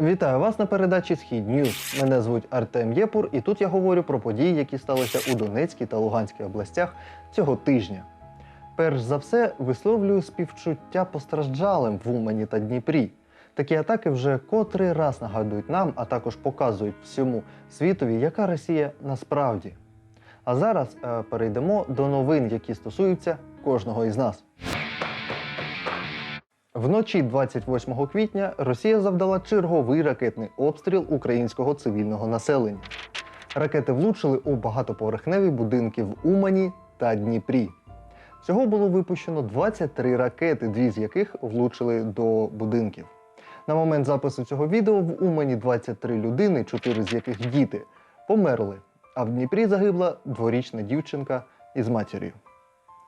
Вітаю вас на передачі Схід Ньюз. Мене звуть Артем Єпур, і тут я говорю про події, які сталися у Донецькій та Луганській областях цього тижня. Перш за все, висловлюю співчуття постраждалим в Умані та Дніпрі. Такі атаки вже котрий раз нагадують нам, а також показують всьому світові, яка Росія насправді. А зараз е, перейдемо до новин, які стосуються кожного із нас. Вночі 28 квітня Росія завдала черговий ракетний обстріл українського цивільного населення. Ракети влучили у багатоповерхневі будинки в Умані та Дніпрі. Всього було випущено 23 ракети, дві з яких влучили до будинків. На момент запису цього відео в Умані 23 людини, 4 з яких діти, померли, а в Дніпрі загибла дворічна дівчинка із матір'ю.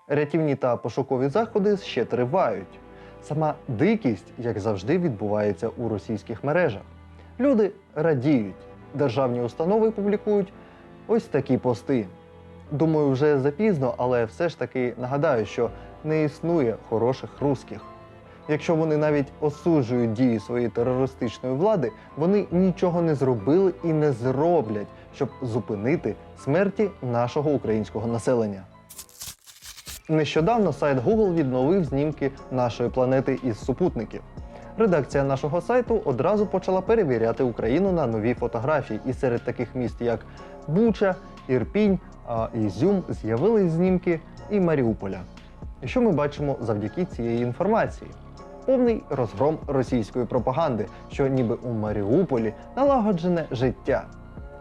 Рятівні та пошукові заходи ще тривають. Сама дикість, як завжди, відбувається у російських мережах. Люди радіють, державні установи публікують ось такі пости. Думаю, вже запізно, але все ж таки нагадаю, що не існує хороших русських. Якщо вони навіть осуджують дії своєї терористичної влади, вони нічого не зробили і не зроблять, щоб зупинити смерті нашого українського населення. Нещодавно сайт Google відновив знімки нашої планети із супутників. Редакція нашого сайту одразу почала перевіряти Україну на нові фотографії, і серед таких міст, як Буча, Ірпінь, а, Ізюм, з'явились знімки і Маріуполя. І що ми бачимо завдяки цієї інформації? Повний розгром російської пропаганди, що ніби у Маріуполі налагоджене життя,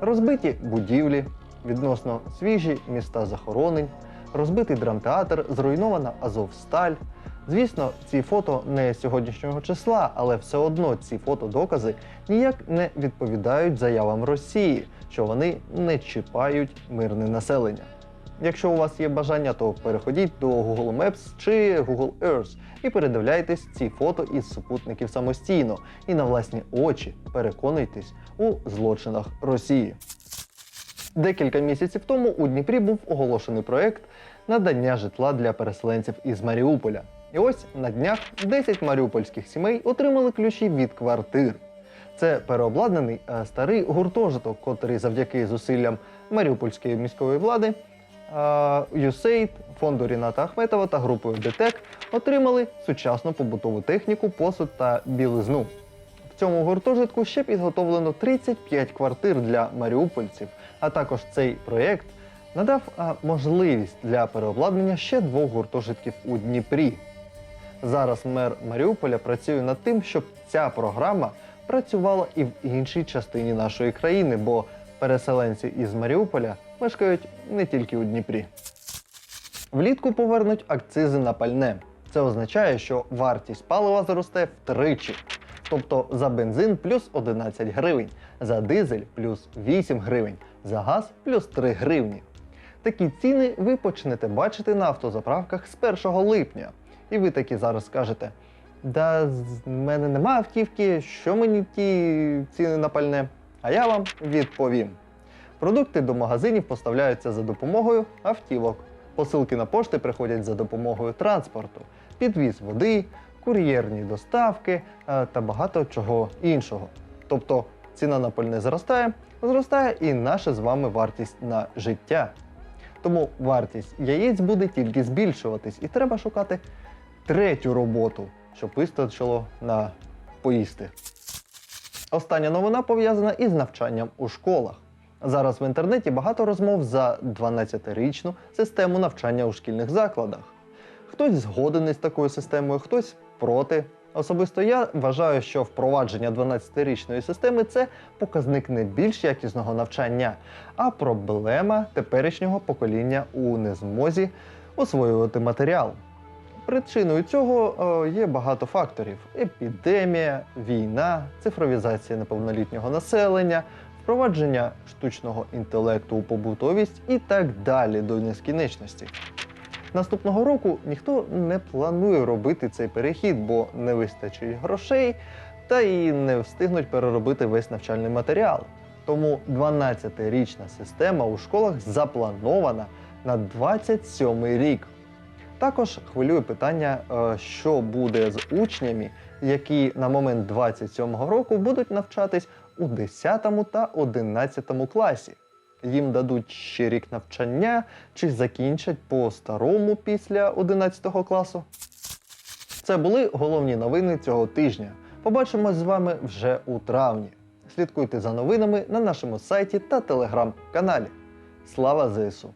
розбиті будівлі, відносно свіжі міста захоронень, розбитий драмтеатр, зруйнована Азовсталь. Звісно, ці фото не сьогоднішнього числа, але все одно ці фотодокази ніяк не відповідають заявам Росії, що вони не чіпають мирне населення. Якщо у вас є бажання, то переходіть до Google Maps чи Google Earth і передивляйтесь ці фото із супутників самостійно і на власні очі переконуйтесь у злочинах Росії. Декілька місяців тому у Дніпрі був оголошений проект надання житла для переселенців із Маріуполя. І ось на днях 10 маріупольських сімей отримали ключі від квартир. Це переобладнаний е, старий гуртожиток, котрий завдяки зусиллям Маріупольської міської влади, е, USAID, фонду Ріната Ахметова та групою ДТЕК отримали сучасну побутову техніку, посуд та білизну. В цьому гуртожитку ще підготовлено 35 квартир для маріупольців, а також цей проєкт надав можливість для переобладнання ще двох гуртожитків у Дніпрі. Зараз мер Маріуполя працює над тим, щоб ця програма працювала і в іншій частині нашої країни, бо переселенці із Маріуполя мешкають не тільки у Дніпрі. Влітку повернуть акцизи на пальне. Це означає, що вартість палива зросте втричі. Тобто за бензин плюс 11 гривень, за дизель плюс 8 гривень, за газ плюс 3 гривні. Такі ціни ви почнете бачити на автозаправках з 1 липня. І ви такі зараз скажете: да з мене нема автівки, що мені ті ціни на пальне? А я вам відповім. Продукти до магазинів поставляються за допомогою автівок. Посилки на пошти приходять за допомогою транспорту, підвіз води, кур'єрні доставки е, та багато чого іншого. Тобто ціна на пальне зростає, зростає і наша з вами вартість на життя. Тому вартість яєць буде тільки збільшуватись, і треба шукати третю роботу, щоб вистачило на поїсти. Остання новина пов'язана із навчанням у школах. Зараз в інтернеті багато розмов за 12-річну систему навчання у шкільних закладах. Хтось згоден із такою системою, хтось проти. Особисто я вважаю, що впровадження 12-річної системи це показник не більш якісного навчання, а проблема теперішнього покоління у незмозі освоювати матеріал. Причиною цього е, є багато факторів: епідемія, війна, цифровізація неповнолітнього населення, впровадження штучного інтелекту у побутовість і так далі до нескінченності. Наступного року ніхто не планує робити цей перехід, бо не вистачить грошей та і не встигнуть переробити весь навчальний матеріал. Тому 12-річна система у школах запланована на 27 рік. Також хвилює питання, е, що буде з учнями, які на момент 27-го року будуть навчатись у 10 та 11 класі. Їм дадуть ще рік навчання чи закінчать по старому після 11 класу. Це були головні новини цього тижня. Побачимось з вами вже у травні. Слідкуйте за новинами на нашому сайті та телеграм-каналі. Слава ЗСУ!